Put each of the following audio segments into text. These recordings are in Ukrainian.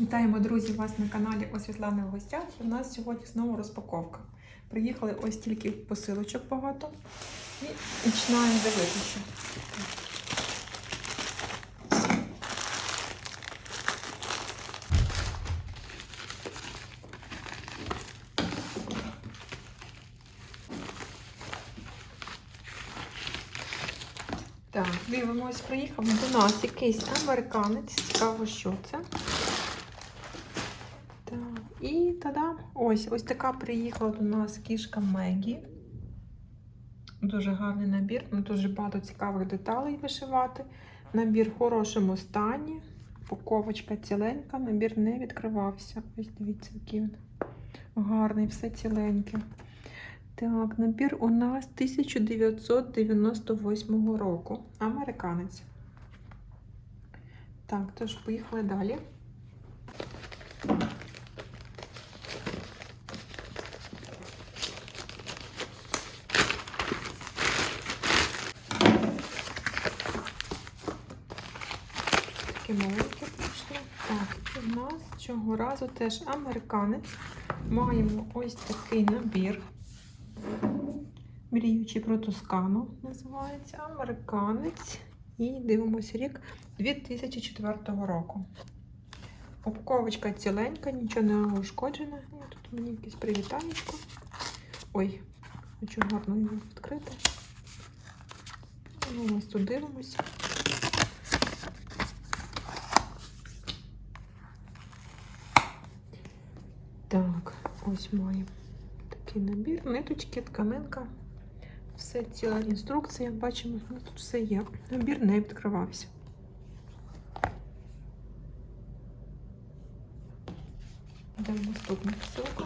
Вітаємо, друзі, вас на каналі у Світлани в гостях. У нас сьогодні знову розпаковка. Приїхали ось тільки посилочок багато і починаємо дивитися. Так, дивимось, приїхав до нас якийсь американець. Цікаво, що це. І тадам! Ось ось така приїхала до нас кішка Мегі. Дуже гарний набір, дуже багато цікавих деталей вишивати. Набір в хорошому стані. Упаковочка ціленька, набір не відкривався. Ось дивіться, який він гарний, все ціленьке. Так, набір у нас 1998 року. Американець. Так, тож поїхали далі. Такі пішли. Так, і в нас цього разу теж американець. Маємо ось такий набір. Мріючи про Тоскану називається американець. І дивимося рік 2004 року. Упаковочка ціленька, нічого не ушкоджене. І Тут мені якесь привітанечко. Ой, хочу гарно його відкрити. Ну, ось тут дивимося. Так, ось маємо такий набір, ниточки, тканинка. Все ціла інструкція. Бачимо, тут все є. Набір не відкривався. Йдемо наступну посилку.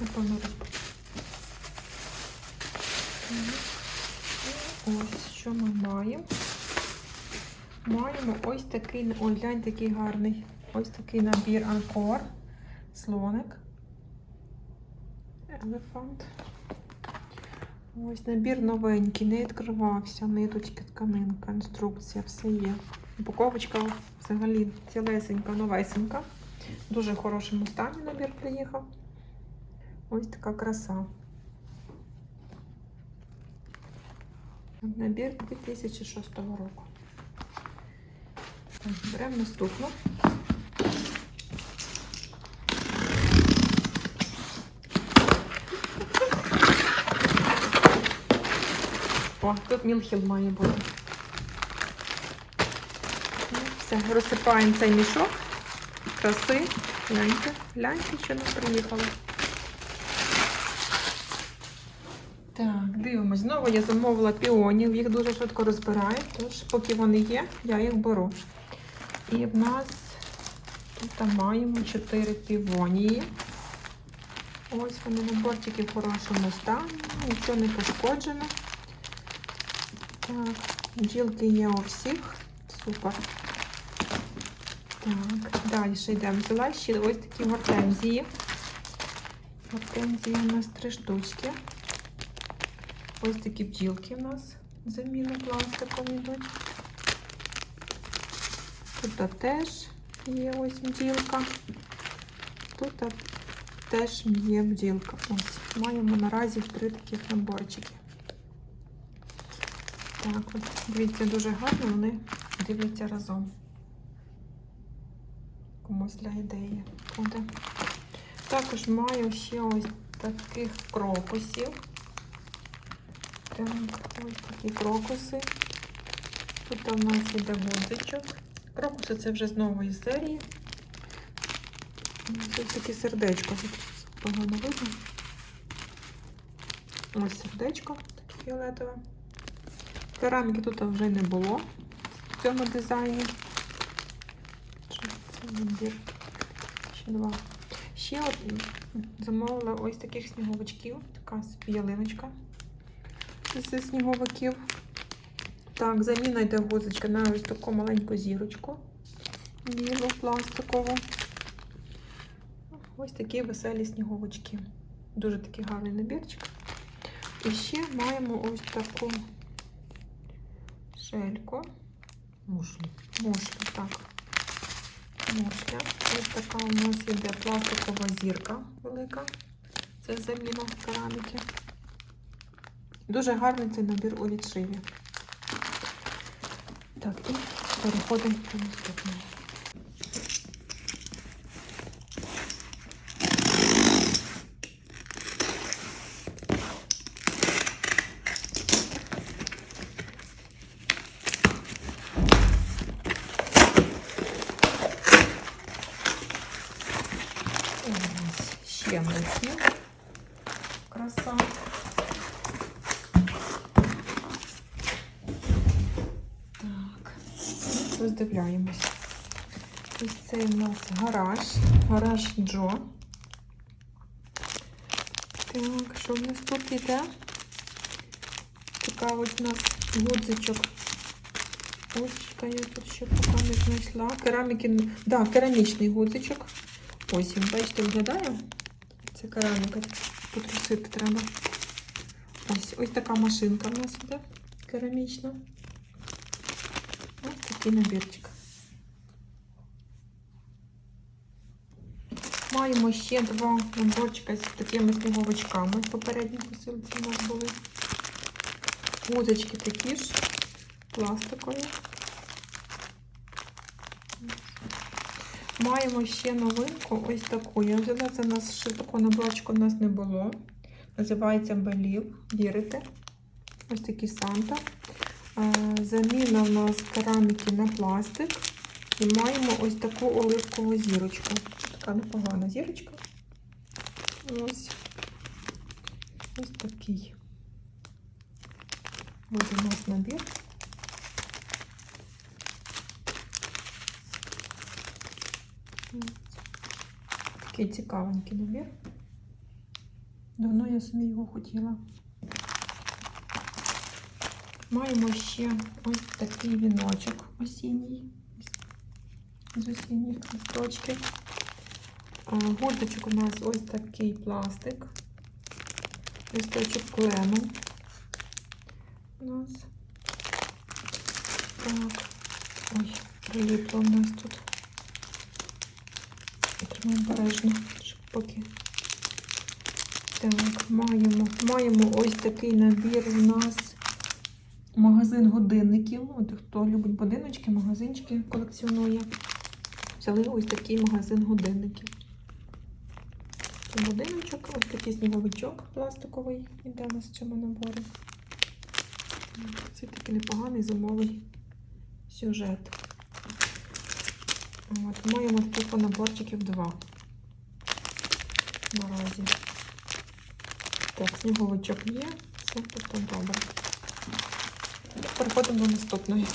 Напевно, розпочнемо. Ось що ми маємо. Маємо ось такий, ой, глянь, такий гарний. Ось такий набір Анкор. Слоник. Елефант. Ось набір новенький, не відкривався, ниточки, тканинка, інструкція, все є. Упаковочка взагалі цілесенька, новесенька. В дуже хорошому стані набір приїхав. Ось така краса. Набір 2006 року. Беремо наступну. О, тут мілхіл має бути. Ну, все, розсипаємо цей мішок. Краси. Гляньте, гляньте, що нам приїхало. Так, дивимось. Знову я замовила піонів, їх дуже швидко розбирають, тож поки вони є, я їх беру. І в нас тут маємо 4 півонії. Ось вони наборчики в хорошому стані, нічого не пошкоджено. Так, бджілки є у всіх. Супер. Так, далі йдемо. Взяла ще ось такі гортензії. Гортензії у нас три штучки. Ось такі бджілки у нас заміни пластиком йдуть. Тут теж є ось бджілка. Тут теж є бджілка. Ось. Маємо наразі три таких наборчики. Так, от, дивіться, дуже гарно, вони дивляться разом. Комусь для ідеї буде. Також маю ще ось таких крокусів. Так, ось такі крокуси. Тут у нас іде гудзичок. Крокуси це вже з нової серії. Ось таке сердечко. Тут погано видно. Ось сердечко, таке фіолетове. Кераміки тут вже не було в цьому дизайні. Ще два. Ще от замовила ось таких сніговичків. Така ялиночка зі сніговиків. Так, заміна йде гузочка на ось таку маленьку зірочку. Білу пластикову. Ось такі веселі сніговички. Дуже такий гарний набірчик. І ще маємо ось таку шельку. Мушлі. Мушлю, так. Мушля. Ось така у нас іде пластикова зірка велика. Це заміна кераміки. Дуже гарний цей набір у відшиві. Так, і переходимо до наступного. Ще мухи. Краса. Роздивляємось. Ось цей у нас гараж. Гараж Джо. Так, що в нас тут іде? Цікавить нас гудзичок. Ось я тут ще поки не знайшла. Кераміки, да, керамічний гудзичок. Ось він, бачите, виглядає. Це кераміка. Потрусити треба. Ось ось така машинка в нас іде керамічна. Такий набірчик. Маємо ще два наборчика з такими сніговичками. В попередній посилці у нас були. Гузочки такі ж, пластикові. Маємо ще новинку, ось таку. Я взяла це нас ще такого наборчика у нас не було. Називається Белів. Вірите? Ось такий Санта. Е, Заміна у нас кераміки на пластик. І маємо ось таку оливкову зірочку. Така непогана зірочка. Ось. Ось такий. Ось у нас набір. Такий цікавенький набір. Давно я собі його хотіла. Маємо ще ось такий віночок осінній. З осінніх листочків. Гурточок у нас ось такий пластик. Листочок клену. У нас. Так. Ой, приліпло у нас тут. Тримаємо обережно, щоб поки. Так, маємо, маємо ось такий набір у нас магазин годинників. От хто любить будиночки, магазинчики колекціонує. Взяли ось такий магазин годинників. Будиночок, ось такий сніговичок пластиковий іде у нас в цьому наборі. Це такий непоганий зимовий сюжет. От, маємо таких наборчиків два. Наразі. Так, сніговичок є, все тобто добре. Переходимо до наступної.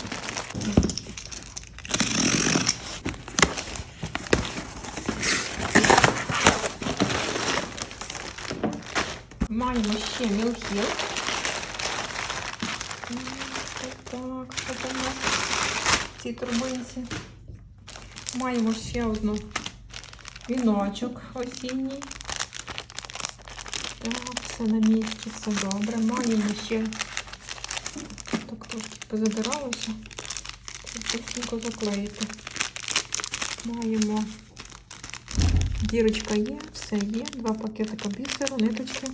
Маємо ще мілхіл. Так, що там у нас в цій турбинці? Маємо ще одну віночок осінній. Так, все на місці, все добре. Маємо ще трошки позабиралося. Тихенько заклеїти. Маємо дірочка є, все є. Два пакетика бісеру, ниточки.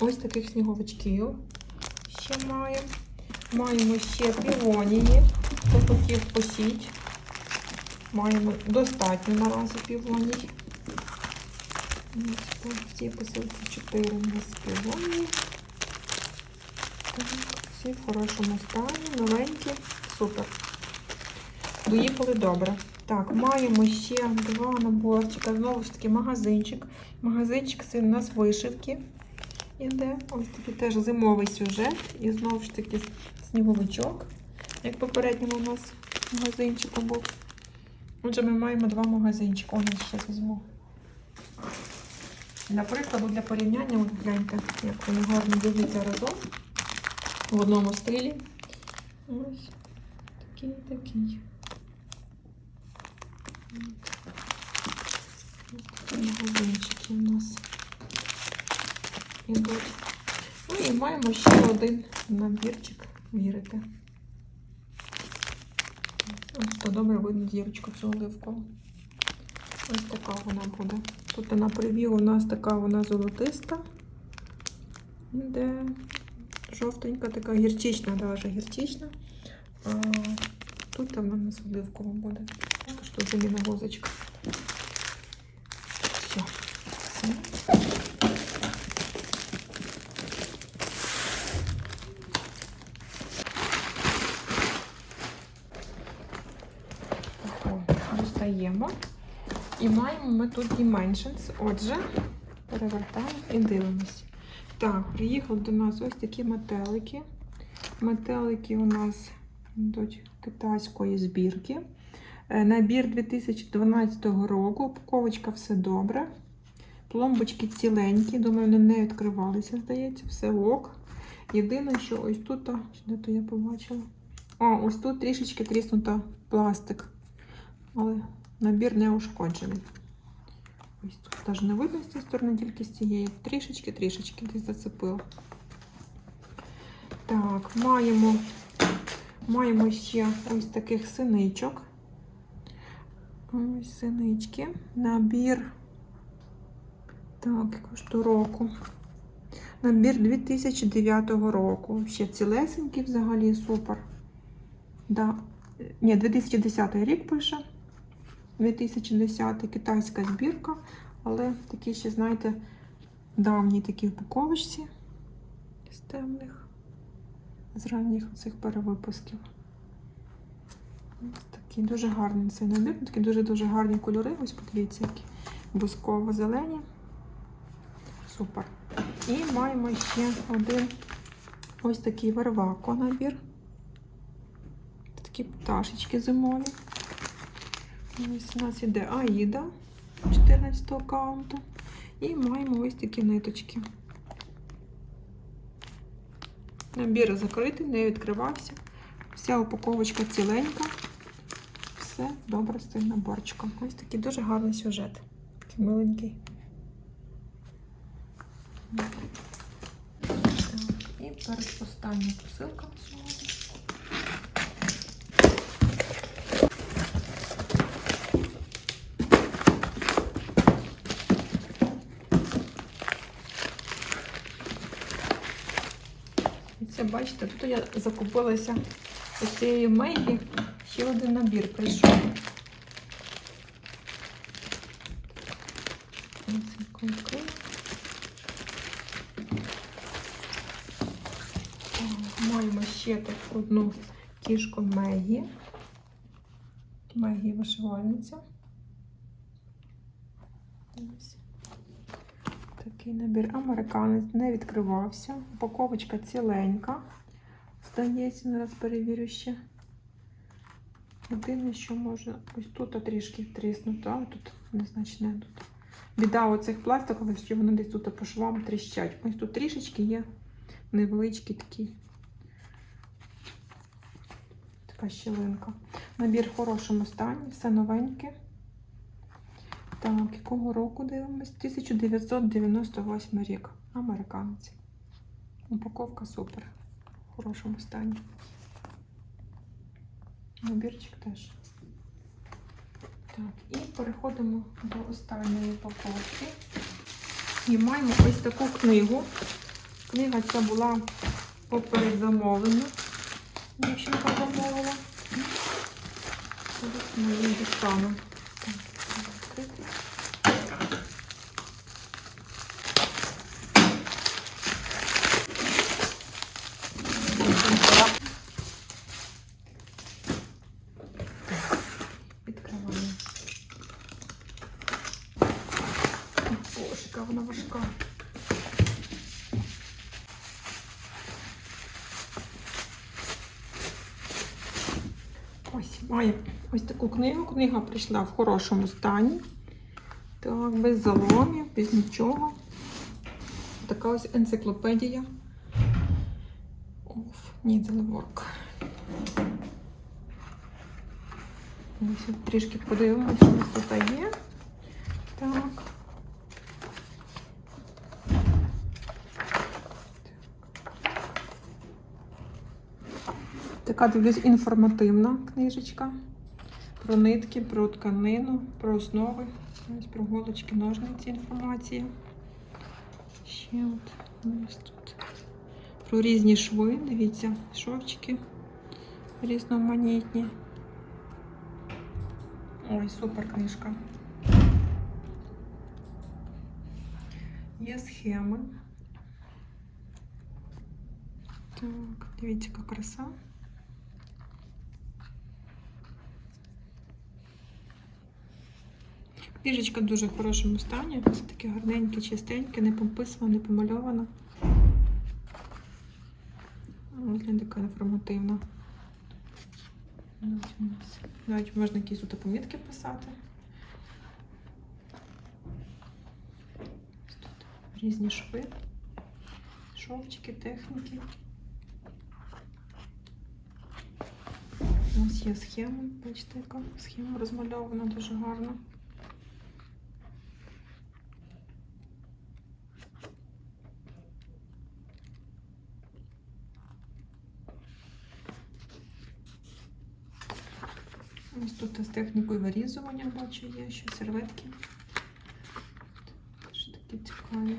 Ось таких сніговичків ще маємо. Маємо ще півонії, хто хотів посіть. Маємо достатньо наразі півоній. Ось В цій посилці 4 у нас півонії. Так, всі в хорошому стані, новенькі, супер. Доїхали добре. Так, маємо ще два наборчика. Знову ж таки, магазинчик. Магазинчик це у нас вишивки. Іде. Ось такий теж зимовий сюжет. І знову ж таки сніговичок, як попередньому у нас магазинчику був. Отже, ми маємо два магазинчики. О, я ще візьму. Для для порівняння, от гляньте, як вони гарно дивляться разом в одному стилі. Ось такий такий. От. Магазинчики у нас ідуть. Ну і маємо ще один набірчик, вірите. Ось то добре видно дірочку цю оливкову. Ось така вона буде. Тут на прев'ю у нас така вона золотиста, де жовтенька, така гірчична, навіть гірчична. А тут вона у нас оливкова буде. Тож тут заміна возочка. Все. Достаємо. І маємо ми тут Dimensions. Отже, перевертаємо і дивимось. Так, приїхав до нас ось такі метелики. Метелики у нас йдуть китайської збірки. Е, Набір 2012 року. Упаковочка все добре. Пломбочки ціленькі, думаю, вони не відкривалися, здається, все ок. Єдине, що ось тут, де то я побачила. А, ось тут трішечки тріснута пластик. Але набір не ушкоджений. Ось тут теж не видно з цієї сторони, тільки з цієї. Трішечки-трішечки десь зацепило. Так, маємо, маємо ще ось таких синичок. Ось синички. Набір. Так, то року. Набір 2009 року. Ще цілесенький взагалі супер. Да. Ні, 2010 рік пише. 2010 китайська збірка, але такі ще, знаєте, давні такі упаковочці з темних, з ранніх цих перевипусків. Ось Такий дуже гарний цей набір, такі дуже-дуже гарні кольори. Ось подивіться, які бусково-зелені. Супер. І маємо ще один ось такий вервако набір. Такі пташечки зимові. Ось у нас іде Аїда 14 аккаунту. І маємо ось такі ниточки. Набір закритий, не відкривався. Вся упаковочка ціленька. Все добре з цим наборчиком. Ось такий дуже гарний сюжет. Такий миленький. Так, і передостання посилка на сьогодні. Бачите, тут я закупилася ось цієї мейбі. Ще один набір прийшов. Маємо ще тут одну кішку Мегі. Мегі вишивальниця. Ось. Такий набір американець не відкривався. Упаковочка ціленька. Здається, зараз перевірю ще. Єдине, що може ось тут трішки тріснуто, а тут незначне тут. Біда оцих пластикових, що вони десь тут по швам тріщать. Ось тут трішечки є невеличкі такі. Така щілинка. Набір в хорошому стані, все новеньке. Так, якого року дивимось? 1998 рік. Американці. Упаковка супер. В хорошому стані. Набірчик теж. Так, і переходимо до останньої упаковки. І маємо ось таку книгу. Книга ця була поперед замовлення. Дівчинка замовила. Зараз ми її дістанемо. Так, відкрити. Відкриваємо. Боже, яка вона важка. Ось, має ось таку книгу. Книга прийшла в хорошому стані. Так, без заломів, без нічого. Така ось енциклопедія. Needlework. Ось трішки подивимося, що тут є. Так. Така дивлюсь інформативна книжечка. Про нитки, про тканину, про основи. Про голочки, ножниці інформація. Ще от тут. Про різні шви. Дивіться, шовчики різноманітні. Ой, супер книжка. Є схеми. Так, дивіться, яка краса. В дуже хорошому стані. Все таке гарненьке, чистеньке, не пописано, не помальовано. Ось для така інформативна. Навіть можна якісь тут помітки писати. Тут різні шви, шовчики, техніки. Ось є схема, бачите, яка схема розмальована дуже гарно. Ось з технікою вирізування бачу є, ще серветки. Теж такі цікаві.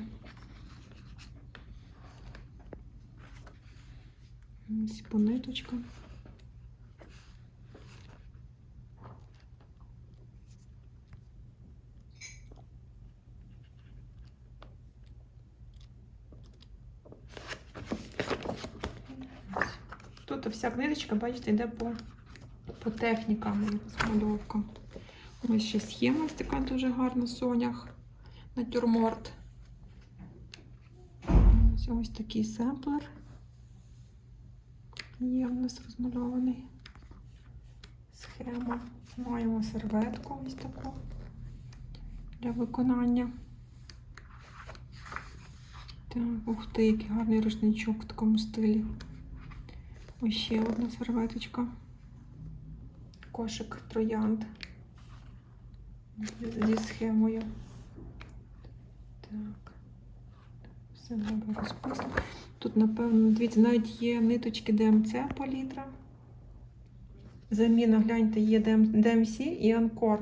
Ось по ниточкам. Тут вся книжечка, бачите, йде по по технікам розмальовка. Ось ще схема така дуже гарна сонях. Натюрморт. Ось, ось такий семплер. Є в нас розмальований. Схема. Маємо серветку ось таку для виконання. Так, ух ти, який гарний рушничок в такому стилі. Ось ще одна серветочка кошик троянд зі схемою. Так, все добре розписано. Тут, напевно, дивіться, навіть є ниточки ДМЦ палітра. Заміна, гляньте, є ДМС і Анкор.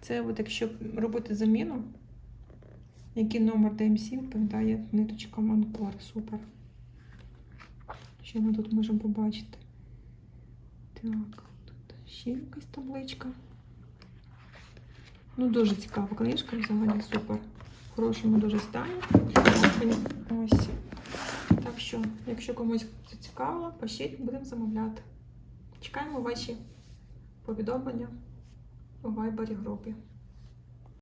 Це от якщо робити заміну, який номер ДМС відповідає ниточкам Анкор. Супер. Що ми тут можемо побачити? Так. Ще якась табличка. Ну, дуже цікава книжка, взагалі супер. В хорошому дуже стані. Ось. Так що, якщо комусь це цікаво, пишіть, будемо замовляти. Чекаємо ваші повідомлення у вайбері групі.